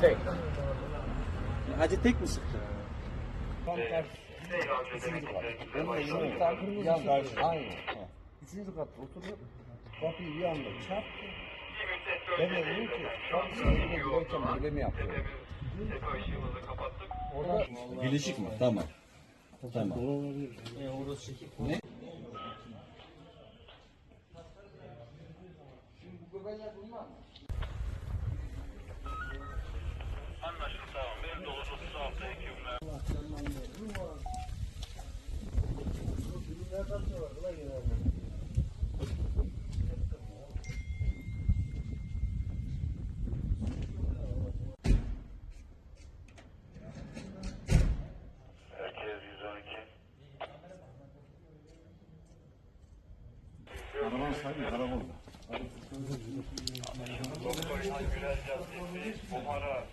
Tek. Hacı tek mi sıktı? Tam tersi. Yan karşı. Aynı. Üçüncü katta oturuyor. Kapıyı bir anda çarptı. Ben de dedim ki tam sınırına giderken böyle mi yapıyor? Orada Bileşik mi? Tamam. Tamam. ne? Anlaşıldı tamam. Benim dolu 36 ekibimle. Herkes Araban sahibi karakolda. Doktor Güler Caddesi, Buhara,